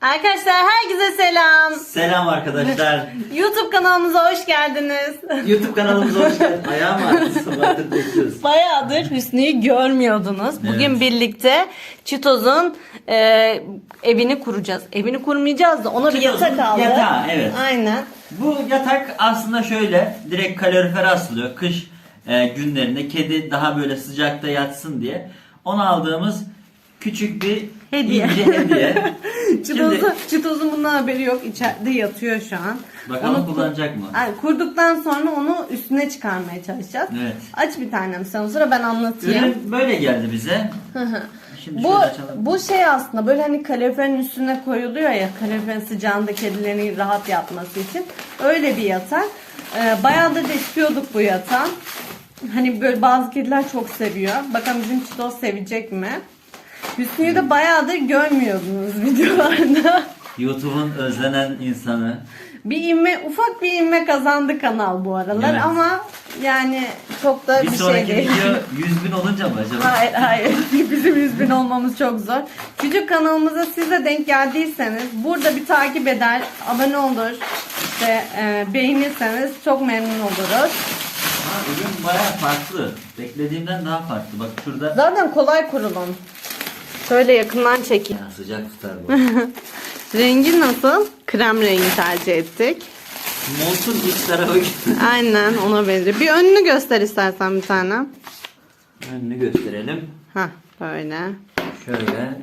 Arkadaşlar herkese selam. Selam arkadaşlar. YouTube kanalımıza hoş geldiniz. YouTube kanalımıza hoş geldin. Ayağım ağrıdı. Sabahdır bekliyoruz. Bayağıdır Hüsnü'yü görmüyordunuz. Bugün Evet. birlikte Çitoz'un e, evini kuracağız. Evini kurmayacağız da ona bir yatak aldı. yatağı, evet. Aynen. Bu yatak aslında şöyle direkt kalorifere asılıyor. Kış e, günlerinde kedi daha böyle sıcakta yatsın diye. Onu aldığımız küçük bir Hediye. ince hediye. Çitoz'un, Çitoz'un bundan haberi yok. İçeride yatıyor şu an. bakalım Onu kullanacak mı? Ay, kurduktan sonra onu üstüne çıkarmaya çalışacağız. Evet. Aç bir tanem sen o sıra ben anlatayım. Ürün böyle geldi bize. Şimdi Bu bu şey aslında böyle hani kaloriferin üstüne koyuluyor ya kaloriferin sıcağında kedilerin rahat yatması için. Öyle bir yatak. Ee, bayağıdır da istiyorduk bu yatağı. Hani böyle bazı kediler çok seviyor. Bakalım bizim Çitos sevecek mi? Hüsnü'yü de bayağıdır görmüyordunuz videolarda. YouTube'un özlenen insanı. bir inme, ufak bir inme kazandı kanal bu aralar Evet. ama yani çok da Bir bir, sonraki şey değil. video 100 bin olunca mı acaba? Hayır hayır. Bizim 100 bin olmamız çok zor. Küçük kanalımıza siz de denk geldiyseniz burada bir takip eder, abone olur ve e, beğenirseniz çok memnun oluruz. Ha, ürün baya farklı. Beklediğimden daha farklı. Bak şurada. Zaten kolay kurulum. Şöyle yakından çekeyim. Ya sıcak tutar bu. Rengi nasıl? Krem rengi tercih ettik. Montun iç tarafı Aynen ona benziyor. Bir önünü göster istersen bir tane. Önünü gösterelim. Hah böyle. Şöyle.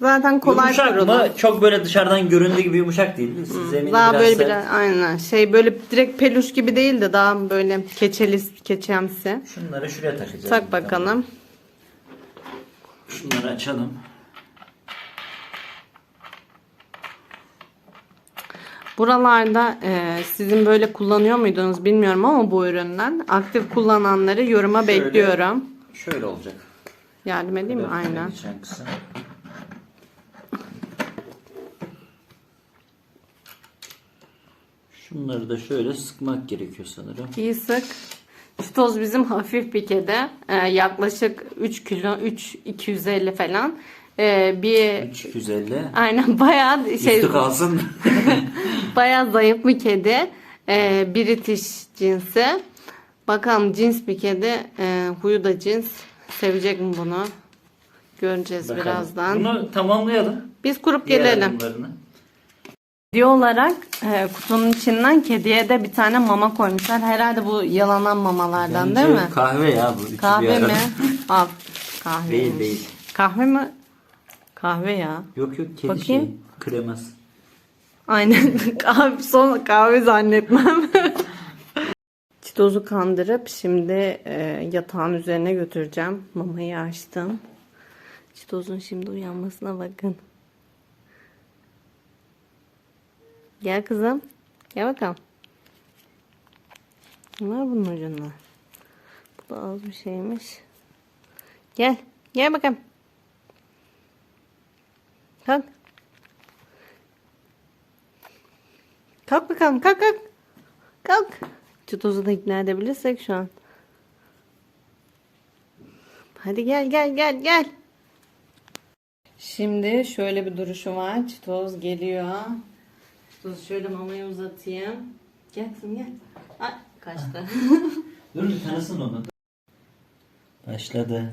Zaten kolay yumuşak kurulum. mı? Çok böyle dışarıdan göründüğü gibi yumuşak değil. Zemini Daha biraz böyle sert. biraz aynen şey böyle direkt peluş gibi değil de daha böyle keçeli keçemsi. Şunları şuraya takacağız. Tak bakalım. Şunları açalım. Buralarda e, sizin böyle kullanıyor muydunuz bilmiyorum ama bu üründen aktif kullananları yoruma Şöyle. bekliyorum. Şöyle olacak. Yardım edeyim mi? Aynen. kısım. Şunları da şöyle sıkmak gerekiyor sanırım. İyi sık. Şu toz bizim hafif bir kedi. E, yaklaşık 3 kilo, 3 250 falan. E, bir 350. aynen bayağı şey Üstü kalsın. Bayağı zayıf bir kedi. Ee, British cinsi. Bakalım cins bir kedi. Ee, huyu da cins. Sevecek mi bunu? Göreceğiz Bakalım. birazdan. Bunu tamamlayalım. Biz kurup Diğer gelelim. adımlarını. Video olarak e, kutunun içinden kediye de bir tane mama koymuşlar. Herhalde bu yalanan mamalardan değil mi? Kahve ya bu. Kahve mi? Al. Kahve. Değil değil. Kahve mi? Kahve ya. Yok yok kedi Bakayım. şey. Kreması. Aynen. kahve, son kahve zannetmem. Çitozu kandırıp şimdi e, yatağın üzerine götüreceğim. Mamayı açtım. Çitozun şimdi uyanmasına bakın. Gel kızım. Gel bakalım. Var bunun ucunda? Bu da az bir şeymiş. Gel. Gel bakalım. Kalk. Kalk bakalım kalk kalk. Kalk. Çitozu da ikna edebilirsek şu an. Hadi gel gel gel gel. Şimdi şöyle bir duruşu var. Çitoz geliyor. Çitoz şöyle mamayı uzatayım. Gel kızım gel. Ay kaçtı. Dur bir tanısın onu. Başladı.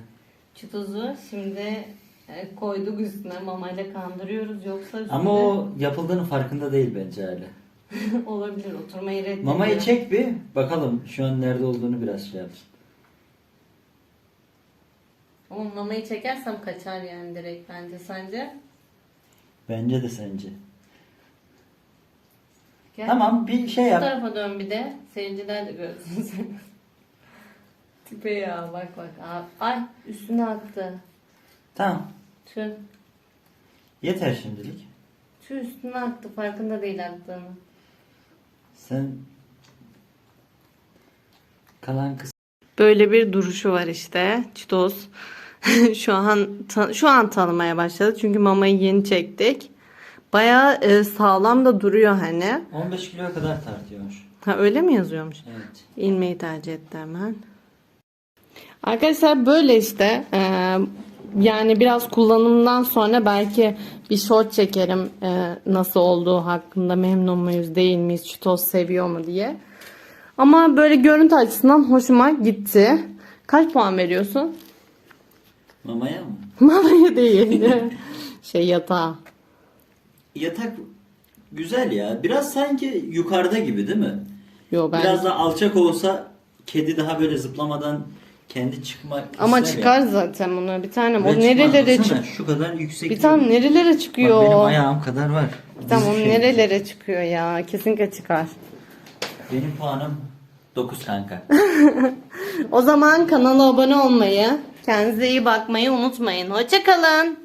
Çitozu şimdi e, koyduk üstüne mamayla kandırıyoruz yoksa üstüne Ama o yapıldığının farkında değil bence hala. olabilir oturmayı reddediyor. Mamayı çek bir. Bakalım şu an nerede olduğunu biraz şey yapsın. Ama mamayı çekersem kaçar yani direkt bence sence? Bence de sence. Gel. Tamam bir şey Bu yap. tarafa dön bir de. Seyirciler de görsün seni. Tipe ya bak bak. Abi. Ay üstüne aktı. Tamam. Tüh. Yeter şimdilik. Tüh üstüne aktı. Farkında değil aktığını. Sen kalan kız Böyle bir duruşu var işte. Çitos. şu an ta- şu an tanımaya başladı. Çünkü mamayı yeni çektik. Bayağı e, sağlam da duruyor hani. 15 kiloya kadar tartıyormuş. Ha öyle mi yazıyormuş? Evet. İlmeği tercih etti hemen. Arkadaşlar böyle işte. Ee, yani biraz kullanımdan sonra belki bir short çekerim e, nasıl olduğu hakkında memnun muyuz değil miyiz çitos seviyor mu diye. Ama böyle görüntü açısından hoşuma gitti. Kaç puan veriyorsun? Mamaya mı? Mamaya değil. şey yatağa. Yatak güzel ya. Biraz sanki yukarıda gibi değil mi? Yo ben. Biraz da alçak olsa kedi daha böyle zıplamadan kendi çıkmak Ama ister çıkar ya. zaten bunu. Bir tane Ve o nerelere Baksana, çık. Şu kadar yüksek. Bir tane nerelere Bak çıkıyor. benim ayağım kadar var. Tamam şey. nerelere çıkıyor ya. Kesinlikle çıkar. Benim puanım 9 kanka. O zaman kanala abone olmayı, kendinize iyi bakmayı unutmayın. Hoşçakalın.